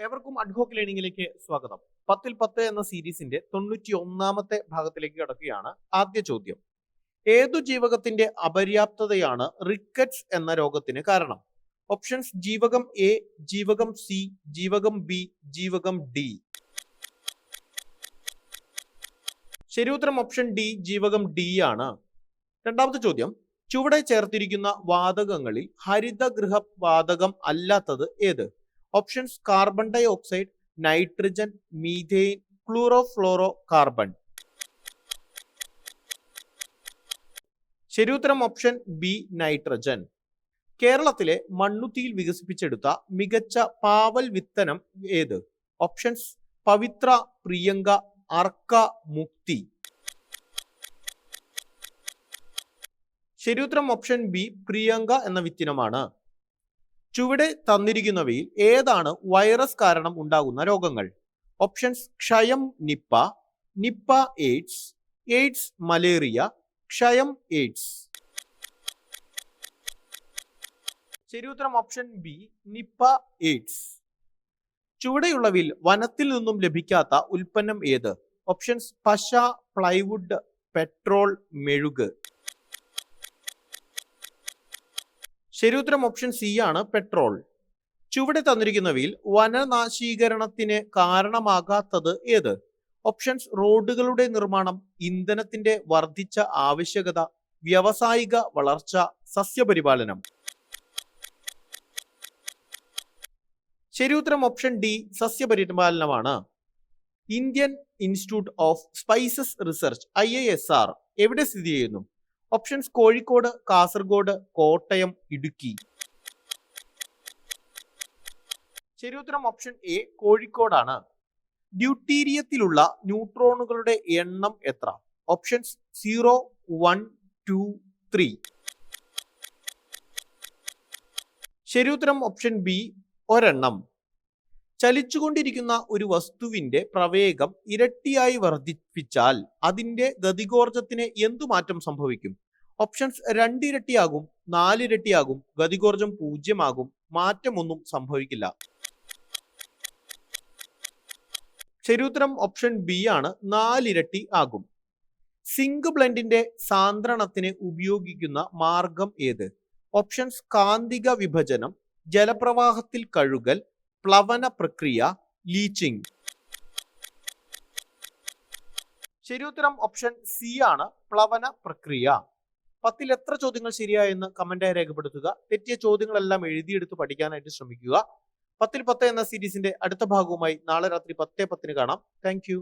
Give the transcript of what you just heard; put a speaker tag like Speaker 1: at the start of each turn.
Speaker 1: ഏവർക്കും അഡ്ഹോക്ക് ലേണിംഗിലേക്ക് സ്വാഗതം. പത്തിൽ പത്ത് എന്ന സീരീസിന്റെ തൊണ്ണൂറ്റി ഒന്നാമത്തെ ഭാഗത്തിലേക്ക് കടക്കുകയാണ് ആദ്യ ചോദ്യം. ഏതു ജീവകത്തിന്റെ അപര്യാപ്തതയാണ് റിക്കറ്റ്സ് എന്ന രോഗത്തിന് കാരണം? ഓപ്ഷൻസ് ജീവകം എ ജീവകം സി ജീവകം ബി ജീവകം ഡി. ശരിയുത്തരം ഓപ്ഷൻ ഡി ജീവകം ഡി ആണ്. രണ്ടാമത്തെ ചോദ്യം. ചുവടെ ചേർത്തിരിക്കുന്ന വാതകങ്ങളിൽ ഹരിതഗൃഹ വാതകം അല്ലാത്തത് ഏത്? Options carbon dioxide nitrogen methane chlorofluorocarbon ശരിയുത്തരം ഓപ്ഷൻ ബി നൈട്രജൻ കേരളത്തിലെ മണ്ണുത്തിയിൽ വികസിപ്പിച്ചെടുത്ത മികച്ച പാവൽ വിത്തനം ഏത്? ഓപ്ഷൻസ് പവിത്ര പ്രിയങ്ക അർക്ക മുക്തി. ശരിയുത്തരം ഓപ്ഷൻ ബി പ്രിയങ്ക എന്ന വിത്തിനമാണ്. ചുവടെ തന്നിരിക്കുന്നവയിൽ ഏതാണ് വൈറസ് കാരണം ഉണ്ടാകുന്ന രോഗങ്ങൾ? ഓപ്ഷൻസ് ക്ഷയം Nipah Nipah AIDS AIDS malaria ക്ഷയം എയ്ഡ്സ്. ശരിയുത്തരം ഓപ്ഷൻ ബി നിപ്പ എയ്ഡ്സ്. ചുവടെയുള്ളവയിൽ വനത്തിൽ നിന്നും ലഭിക്കാത്ത ഉൽപ്പന്നം ഏത്? ഓപ്ഷൻസ് പശ പ്ലൈവുഡ് പെട്രോൾ മെഴുക്. ശരിയുത്തരം ഓപ്ഷൻ സി ആണ് പെട്രോൾ ചുവടെ തന്നിരിക്കുന്നവയിൽ വനനാശീകരണത്തിന് കാരണമാകാത്തത് ഏത്? ഓപ്ഷൻസ് റോഡുകളുടെ നിർമ്മാണം ഇന്ധനത്തിന്റെ വർദ്ധിച്ച ആവശ്യകത വ്യാവസായിക വളർച്ച സസ്യപരിപാലനം. ശരിയുത്തരം option D സസ്യപരിപാലനമാണ്. Indian Institute of Spices Research I എവിടെ സ്ഥിതി ചെയ്യുന്നു? ഓപ്ഷൻസ് കോഴിക്കോട് കാസർഗോഡ് കോട്ടയം ഇടുക്കി. ശരിയുത്തരം ഓപ്ഷൻ എ കോഴിക്കോടാണ്. ഡ്യൂട്ടീരിയത്തിലുള്ള ന്യൂട്രോണുകളുടെ എണ്ണം എത്ര? Options zero one two three ശരിയുത്തരം ഓപ്ഷൻ ബി ഒരെണ്ണം. ചലിച്ചുകൊണ്ടിരിക്കുന്ന ഒരു വസ്തുവിന്റെ പ്രവേഗം ഇരട്ടിയായി വർദ്ധിപ്പിച്ചാൽ അതിന്റെ ഗതികോർജത്തിന് എന്തു മാറ്റം സംഭവിക്കും? ഓപ്ഷൻസ് രണ്ടിരട്ടിയാകും നാലിരട്ടിയാകും ഗതികോർജം പൂജ്യമാകും മാറ്റമൊന്നും സംഭവിക്കില്ല. ശരിയുത്തരം ഓപ്ഷൻ ബി ആണ് നാലിരട്ടി ആകും. സിങ്ക് ബ്ലെൻഡിന്റെ സാന്ദ്രണത്തിന് ഉപയോഗിക്കുന്ന മാർഗം ഏത്? ഓപ്ഷൻസ് കാന്തിക വിഭജനം ജലപ്രവാഹത്തിൽ കഴുകൽ പ്ലവന പ്രക്രിയ ലീച്ചിങ് ശരിയുത്തരം ഓപ്ഷൻ സി ആണ് പ്ലവന പ്രക്രിയ. പത്തിൽ എത്ര ചോദ്യങ്ങൾ ശരിയായെന്ന് കമന്റായി രേഖപ്പെടുത്തുക. തെറ്റിയ ചോദ്യങ്ങളെല്ലാം എഴുതിയെടുത്ത് പഠിക്കാനായിട്ട് ശ്രമിക്കുക. പത്തിൽ പത്ത് എന്ന സീരീസിന്റെ അടുത്ത ഭാഗവുമായി നാളെ രാത്രി പത്തേ പത്തിന് കാണാം. താങ്ക്